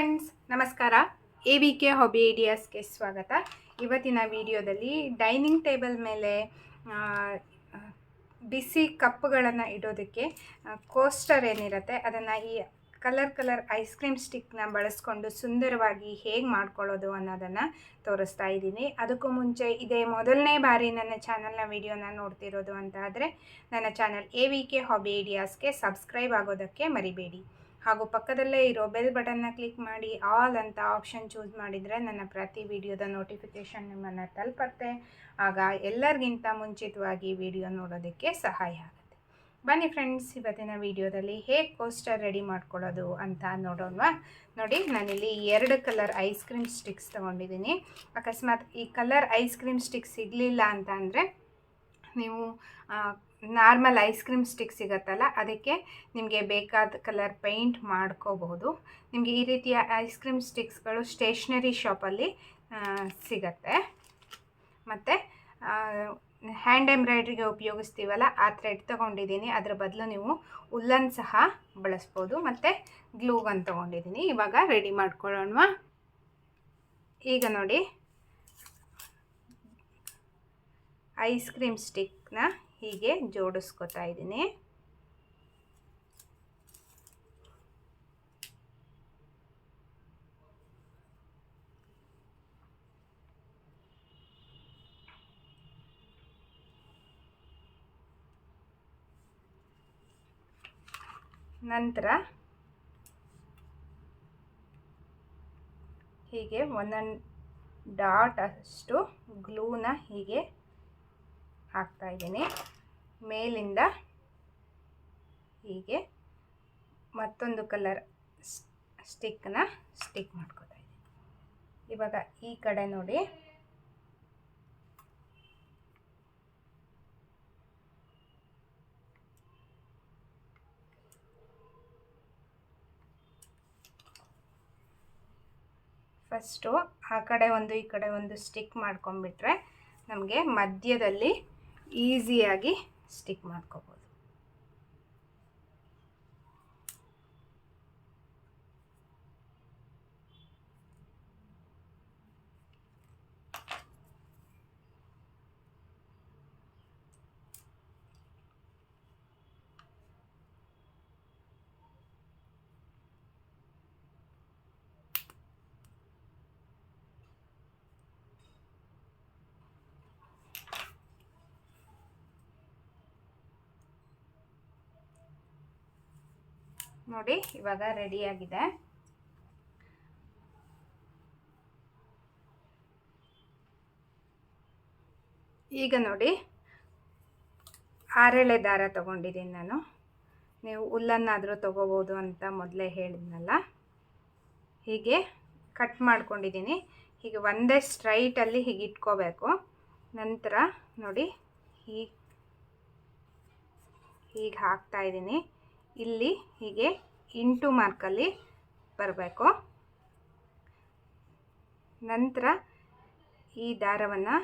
Friends ನಮಸ್ಕಾರ. A V K hobby ಐಡಿಯಾಸ್ಗೆ ಸ್ವಾಗತ. ಇವತ್ತಿನ ವಿಡಿಯೋದಲ್ಲಿ ಡೈನಿಂಗ್ ಟೇಬಲ್ ಮೇಲೆ ಬಿಸಿ ಕಪ್ಗಳನ್ನು ಇಡೋದಕ್ಕೆ ಕೋಸ್ಟರ್ ಏನಿರುತ್ತೆ, ಅದನ್ನು ಈ ಕಲರ್ ಕಲರ್ ಐಸ್ ಕ್ರೀಮ್ ಸ್ಟಿಕ್ನ ಬಳಸ್ಕೊಂಡು ಸುಂದರವಾಗಿ ಹೇಗೆ ಮಾಡ್ಕೊಳ್ಳೋದು ಅನ್ನೋದನ್ನು ತೋರಿಸ್ತಾ ಇದ್ದೀನಿ. ಅದಕ್ಕೂ ಮುಂಚೆ ಇದೇ ಮೊದಲನೇ ಬಾರಿ ನನ್ನ ಚಾನಲ್ನ ವಿಡಿಯೋನ ನೋಡ್ತಿರೋದು ಅಂತ ಆದರೆ, ನನ್ನ channel A V K hobby ಐಡಿಯಾಸ್ಗೆ subscribe ಆಗೋದಕ್ಕೆ ಮರಿಬೇಡಿ. ಹಾಗೂ ಪಕ್ಕದಲ್ಲೇ ಇರೋ ಬೆಲ್ ಬಟನ್ನ ಕ್ಲಿಕ್ ಮಾಡಿ ಆಲ್ ಅಂತ ಆಪ್ಷನ್ ಚೂಸ್ ಮಾಡಿದರೆ ನನ್ನ ಪ್ರತಿ ವಿಡಿಯೋದ ನೋಟಿಫಿಕೇಷನ್ ನಿಮ್ಮನ್ನು ತಲುಪತ್ತೆ. ಆಗ ಎಲ್ಲರಿಗಿಂತ ಮುಂಚಿತವಾಗಿ ವಿಡಿಯೋ ನೋಡೋದಕ್ಕೆ ಸಹಾಯ ಆಗುತ್ತೆ. ಬನ್ನಿ ಫ್ರೆಂಡ್ಸ್ ಇವತ್ತಿನ ವಿಡಿಯೋದಲ್ಲಿ ಹೇಗೆ ಕೋಸ್ಟರ್ ರೆಡಿ ಮಾಡ್ಕೊಳ್ಳೋದು ಅಂತ ನೋಡೋಣವಾ? ನೋಡಿ, ನಾನಿಲ್ಲಿ ಎರಡು ಕಲರ್ ಐಸ್ ಕ್ರೀಮ್ ಸ್ಟಿಕ್ಸ್ ತೊಗೊಂಡಿದ್ದೀನಿ. ಅಕಸ್ಮಾತ್ ಈ ಕಲರ್ ಐಸ್ ಕ್ರೀಮ್ ಸ್ಟಿಕ್ಸ್ ಸಿಗಲಿಲ್ಲ ಅಂತ ಅಂದರೆ ನೀವು ನಾರ್ಮಲ್ ಐಸ್ ಕ್ರೀಮ್ ಸ್ಟಿಕ್ ಸಿಗುತ್ತಲ್ಲ, ಅದಕ್ಕೆ ನಿಮಗೆ ಬೇಕಾದ ಕಲರ್ ಪೇಂಟ್ ಮಾಡ್ಕೋಬಹುದು. ನಿಮಗೆ ಈ ರೀತಿಯ ಐಸ್ ಕ್ರೀಮ್ ಸ್ಟಿಕ್ಸ್ಗಳು ಸ್ಟೇಷ್ನರಿ ಶಾಪಲ್ಲಿ ಸಿಗತ್ತೆ. ಮತ್ತು ಹ್ಯಾಂಡ್ ಎಂಬ್ರಾಯ್ಡ್ರಿಗೆ ಉಪಯೋಗಿಸ್ತೀವಲ್ಲ, ಆ ಥ್ರೆಡ್ ತೊಗೊಂಡಿದ್ದೀನಿ. ಅದರ ಬದಲು ನೀವು ಉಲ್ಲನ್ ಸಹ ಬಳಸ್ಬೋದು. ಮತ್ತು ಗ್ಲೂಗನ್ ತೊಗೊಂಡಿದ್ದೀನಿ. ಇವಾಗ ರೆಡಿ ಮಾಡ್ಕೊಳ್ಳೋಣ. ಈಗ ನೋಡಿ, ಐಸ್ ಕ್ರೀಮ್ ಸ್ಟಿಕ್ನ ಹೀಗೆ ಜೋಡಿಸ್ಕೊತಾ ಇದ್ದೀನಿ. ನಂತರ ಹೀಗೆ ಒಂದೊಂದು ಡಾಟ್ ಅಷ್ಟು ಗ್ಲೂನ ಹೀಗೆ ಹಾಕ್ತಾ ಇದ್ದೀನಿ. ಮೇಲಿಂದ ಹೀಗೆ ಮತ್ತೊಂದು ಕಲರ್ ಸ್ಟಿಕ್ನ ಸ್ಟಿಕ್ ಮಾಡ್ಕೊತಾ ಇದ್ದೀನಿ. ಇವಾಗ ಈ ಕಡೆ ನೋಡಿ. ಫಸ್ಟು ಆ ಕಡೆ ಒಂದು, ಈ ಕಡೆ ಒಂದು ಸ್ಟಿಕ್ ಮಾಡ್ಕೊಂಡ್ಬಿಟ್ರೆ ನಮಗೆ ಮಧ್ಯದಲ್ಲಿ ಈಸಿಯಾಗಿ ಸ್ಟಿಕ್ ಮಾಡ್ಕೋಬೋದು. ನೋಡಿ, ಇವಾಗ ರೆಡಿಯಾಗಿದೆ ಈಗ ನೋಡಿ, ಆರೆಳೆ ದಾರ ತಗೊಂಡಿದ್ದೀನಿ ನಾನು. ನೀವು ಹುಲ್ಲನ್ನಾದರೂ ತಗೋಬೋದು ಅಂತ ಮೊದಲೇ ಹೇಳಿದ್ನಲ್ಲ. ಹೀಗೆ ಕಟ್ ಮಾಡ್ಕೊಂಡಿದ್ದೀನಿ. ಹೀಗೆ ಒಂದೇ ಸ್ಟ್ರೈಟಲ್ಲಿ ಹೀಗೆ ಇಟ್ಕೋಬೇಕು. ನಂತರ ನೋಡಿ, ಹೀಗೆ ಹೀಗೆ ಹಾಕ್ತಾ ಇದ್ದೀನಿ. ಇಲ್ಲಿ ಹೀಗೆ ಇಂಟು ಮಾರ್ಕಲ್ಲಿ ಬರಬೇಕು. ನಂತರ ಈ ದಾರವನ್ನು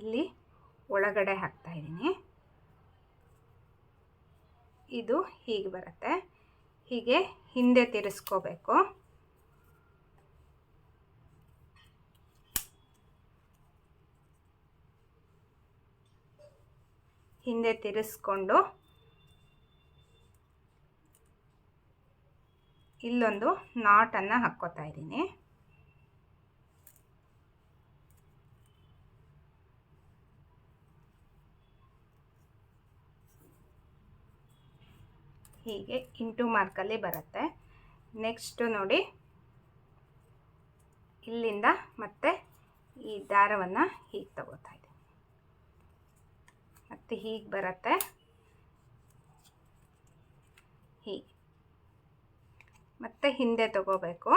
ಇಲ್ಲಿ ಒಳಗಡೆ ಹಾಕ್ತಾ ಇದ್ದೀನಿ. ಇದು ಹೀಗೆ ಬರುತ್ತೆ. ಹೀಗೆ ಹಿಂದೆ ತಿರುಸ್ಕೋಬೇಕು. ಹಿಂದೆ ತಿರ್ಸ್ಕೊಂಡು ಇಲ್ಲೊಂದು ನಾಟನ್ನು ಹಾಕ್ಕೋತಾ ಇದ್ದೀನಿ. ಹೀಗೆ ಇಂಟು ಮಾರ್ಕಲ್ಲಿ ಬರುತ್ತೆ. ನೆಕ್ಸ್ಟು ನೋಡಿ, ಇಲ್ಲಿಂದ ಮತ್ತೆ ಈ ದಾರವನ್ನು ಹೀಗೆ ತಗೋತಾ ಇದ್ದೀನಿ. ಮತ್ತು ಹೀಗೆ ಬರುತ್ತೆ. ಹೀಗೆ. ಮತ್ತೆ ಹಿಂದೆ ತಗೋಬೇಕು.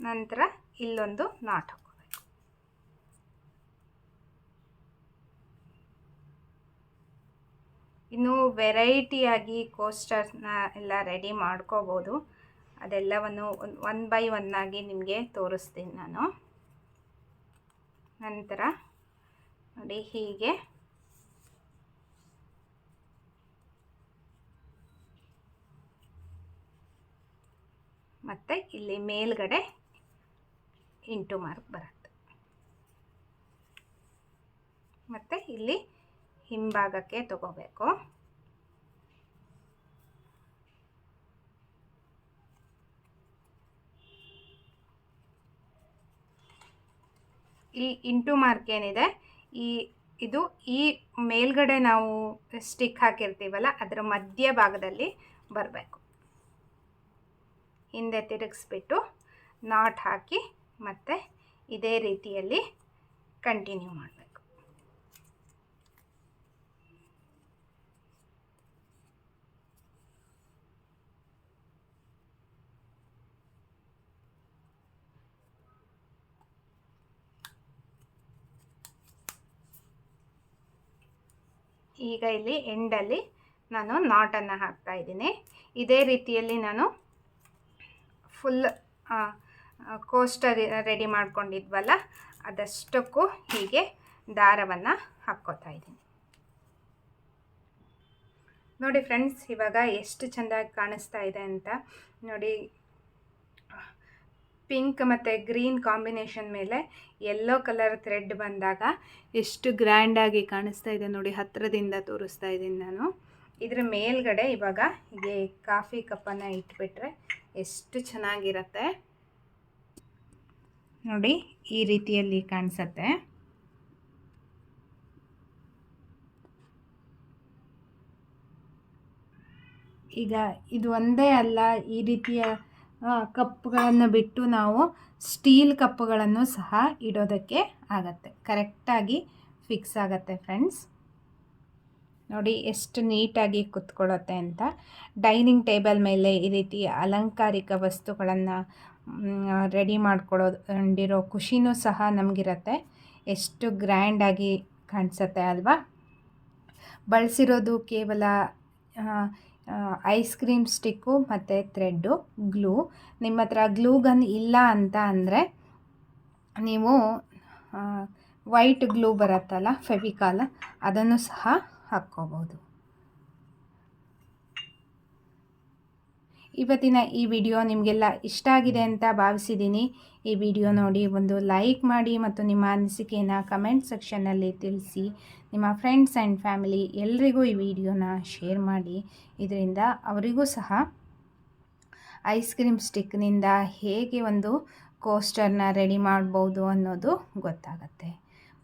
ನಂತರ ಇಲ್ಲೊಂದು ನಾಟ್ ಹಾಕೋಬೇಕು ಇನ್ನು ವೆರೈಟಿಯಾಗಿ ಕೋಸ್ಟರ್ಸ್ನ ಎಲ್ಲ ರೆಡಿ ಮಾಡ್ಕೋಬೋದು. ಅದೆಲ್ಲವನ್ನು ಒನ್ ಬೈ ಒನ್ನಾಗಿ ನಿಮಗೆ ತೋರಿಸ್ತೀನಿ ನಾನು. ನಂತರ ನೋಡಿ ಹೀಗೆ. ಮತ್ತೆ ಇಲ್ಲಿ ಮೇಲ್ಗಡೆ ಇಂಟು ಮಾರ್ಕ್ ಬರುತ್ತೆ. ಮತ್ತೆ ಇಲ್ಲಿ ಹಿಂಭಾಗಕ್ಕೆ ತಗೋಬೇಕು. ಈ ಇಂಟು ಮಾರ್ಕ್ ಏನಿದೆ? ಈ, ಇದು ಈ ಮೇಲ್ಗಡೆ ನಾವು ಸ್ಟಿಕ್ ಹಾಕಿರ್ತೀವಲ್ಲ, ಅದರ ಮಧ್ಯ ಭಾಗದಲ್ಲಿ ಬರಬೇಕು. ಹಿಂದೆ ತಿರುಗಿಸ್ಬಿಟ್ಟು ನಾಟ್ ಹಾಕಿ ಮತ್ತೆ ಇದೇ ರೀತಿಯಲ್ಲಿ ಕಂಟಿನ್ಯೂ ಮಾಡಬೇಕು ಈಗ ಇಲ್ಲಿ ಎಂಡಲ್ಲಿ ನಾನು ನಾಟನ್ನು ಹಾಕ್ತಾ ಇದ್ದೀನಿ. ಇದೇ ರೀತಿಯಲ್ಲಿ ನಾನು ಫುಲ್ ಕೋಸ್ಟರ್ ರೆಡಿ ಮಾಡ್ಕೊಂಡಿದ್ವಲ್ಲ, ಅದಷ್ಟಕ್ಕೂ ಹೀಗೆ ದಾರವನ್ನು ಹಾಕ್ಕೋತಾ ಇದ್ದೀನಿ. ನೋಡಿ ಫ್ರೆಂಡ್ಸ್ ಇವಾಗ ಎಷ್ಟು ಚೆಂದಾಗಿ ಕಾಣಿಸ್ತಾ ಇದೆ ಅಂತ ನೋಡಿ ಪಿಂಕ್ ಮತ್ತು ಗ್ರೀನ್ ಕಾಂಬಿನೇಷನ್ ಮೇಲೆ ಯೆಲ್ಲೋ ಕಲರ್ ಥ್ರೆಡ್ ಬಂದಾಗ ಎಷ್ಟು ಗ್ರ್ಯಾಂಡಾಗಿ ಕಾಣಿಸ್ತಾ ಇದೆ ನೋಡಿ ಹತ್ತಿರದಿಂದ ತೋರಿಸ್ತಾ ಇದ್ದೀನಿ ನಾನು. ಇದರ ಮೇಲ್ಗಡೆ ಇವಾಗ ಹೀಗೆ ಕಾಫಿ ಕಪ್ಪನ್ನು ಇಟ್ಬಿಟ್ರೆ ಎಷ್ಟು ಚೆನ್ನಾಗಿರತ್ತೆ. ನೋಡಿ, ಈ ರೀತಿಯಲ್ಲಿ ಕಾಣಿಸತ್ತೆ. ಈಗ ಇದು ಒಂದೇ ಅಲ್ಲ, ಈ ರೀತಿಯ ಕಪ್ಗಳನ್ನು ಬಿಟ್ಟು ನಾವು ಸ್ಟೀಲ್ ಕಪ್ಗಳನ್ನು ಸಹ ಇಡೋದಕ್ಕೆ ಆಗತ್ತೆ. ಕರೆಕ್ಟಾಗಿ ಫಿಕ್ಸ್ ಆಗುತ್ತೆ ಫ್ರೆಂಡ್ಸ್ ನೋಡಿ ಎಷ್ಟು ನೀಟಾಗಿ ಕುತ್ಕೊಳ್ಳುತ್ತೆ ಅಂತ. ಡೈನಿಂಗ್ ಟೇಬಲ್ ಮೇಲೆ ಈ ರೀತಿ ಅಲಂಕಾರಿಕ ವಸ್ತುಗಳನ್ನು ರೆಡಿ ಮಾಡ್ಕೊಳ್ಳೋಂಡಿರೋ ಖುಷಿನೂ ಸಹ ನಮಗಿರತ್ತೆ. ಎಷ್ಟು ಗ್ರ್ಯಾಂಡಾಗಿ ಕಾಣಿಸುತ್ತೆ ಅಲ್ವಾ? ಬಳಸಿರೋದು ಕೇವಲ ಐಸ್ ಕ್ರೀಮ್ ಸ್ಟಿಕ್ಕು ಮತ್ತು ಥ್ರೆಡ್ಡು ಗ್ಲೂ ನಿಮ್ಮ ಹತ್ರ ಗ್ಲೂ ಗನ್ ಇಲ್ಲ ಅಂತ ಅಂದರೆ ನೀವು ವೈಟ್ ಗ್ಲೂ ಬರುತ್ತಲ್ಲ ಫೆವಿಕಾಲ ಅದನ್ನು ಸಹ ಹಾಕ್ಕೋಬೋದು ಇವತ್ತಿನ ಈ ವಿಡಿಯೋ ನಿಮಗೆಲ್ಲ ಇಷ್ಟ ಆಗಿದೆ ಅಂತ ಭಾವಿಸಿದ್ದೀನಿ. ಈ ವಿಡಿಯೋ ನೋಡಿ ಒಂದು ಲೈಕ್ ಮಾಡಿ ಮತ್ತು ನಿಮ್ಮ ಅನಿಸಿಕೆಯನ್ನು ಕಮೆಂಟ್ ಸೆಕ್ಷನ್ನಲ್ಲಿ ತಿಳಿಸಿ. ನಿಮ್ಮ ಫ್ರೆಂಡ್ಸ್ ಆ್ಯಂಡ್ ಫ್ಯಾಮಿಲಿ ಎಲ್ರಿಗೂ ಈ ವಿಡಿಯೋನ ಶೇರ್ ಮಾಡಿ. ಇದರಿಂದ ಅವರಿಗೂ ಸಹ ಐಸ್ ಕ್ರೀಮ್ ಸ್ಟಿಕ್ನಿಂದ ಹೇಗೆ ಒಂದು ಕೋಸ್ಟರ್ನ ರೆಡಿ ಮಾಡ್ಬೋದು ಅನ್ನೋದು ಗೊತ್ತಾಗುತ್ತೆ.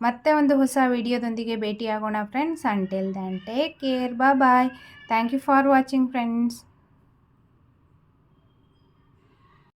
ಮತ್ತೆ ಒಂದು ಹೊಸ ವಿಡಿಯೋದೊಂದಿಗೆ ಭೇಟಿಯಾಗೋಣ friends until then take care ಬಾ bye thank you for watching friends